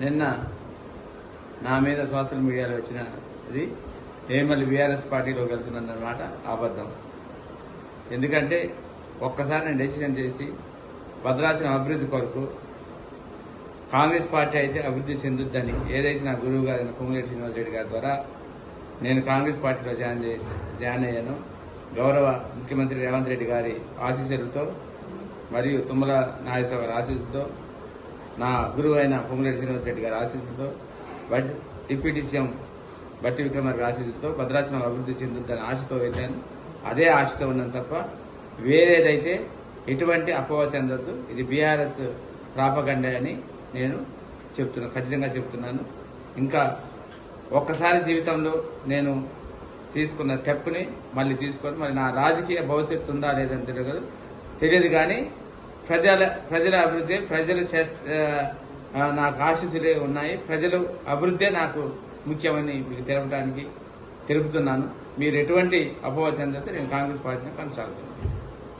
నిన్న నా మీద సోషల్ మీడియాలో వచ్చిన అది నేను బీఆర్ఎస్ పార్టీలోకి వెళ్తున్నానన్నమాట అబద్ధం. ఎందుకంటే ఒక్కసారి నేను డెసిషన్ చేసి భద్రాచలం అభివృద్ధి కొరకు కాంగ్రెస్ పార్టీ అయితే అభివృద్ధి చెందుద్దని ఏదైతే నా గురువు గారైన పొంగులేటి శ్రీనివాసరెడ్డి గారి ద్వారా నేను కాంగ్రెస్ పార్టీలో జాయిన్ చేసి జాయిన్ అయ్యాను. గౌరవ ముఖ్యమంత్రి రేవంత్ రెడ్డి గారి ఆశీస్సులతో మరియు తుమ్మల నాగేశ్వర ఆశీస్సులతో నా గురువు అయిన పొంగులేటి శ్రీనివాసరెడ్డి గారి ఆశీస్సులతో బట్ డిప్యూటీ సీఎం బట్టి విక్రమార్క ఆశీస్సులతో భద్రాచలం అభివృద్ధి చెందుతుందని ఆశతో వెళ్ళాను అదే ఆశతో ఉన్నాను తప్ప వేరేదైతే ఎటువంటి అపోహ చెందద్దు. ఇది బీఆర్ఎస్ ప్రాపగండే అని నేను చెప్తున్నాను ఖచ్చితంగా చెప్తున్నాను. ఇంకా ఒక్కసారి జీవితంలో నేను తీసుకున్న స్టెప్ని మళ్ళీ తీసుకొని మరి నా రాజకీయ భవిష్యత్తు ఉందా లేదని తెలియదు. తెలియదు కానీ ప్రజల ప్రజల అభివృద్ధి ప్రజల నాకు ఆశీస్సులే ఉన్నాయి. ప్రజలు అభివృద్ధే నాకు ముఖ్యమని మీకు తెలపడానికి తెలుపుతున్నాను. మీరు ఎటువంటి అపోహ చెందితే నేను కాంగ్రెస్ పార్టీని కొనసాగుతున్నాను.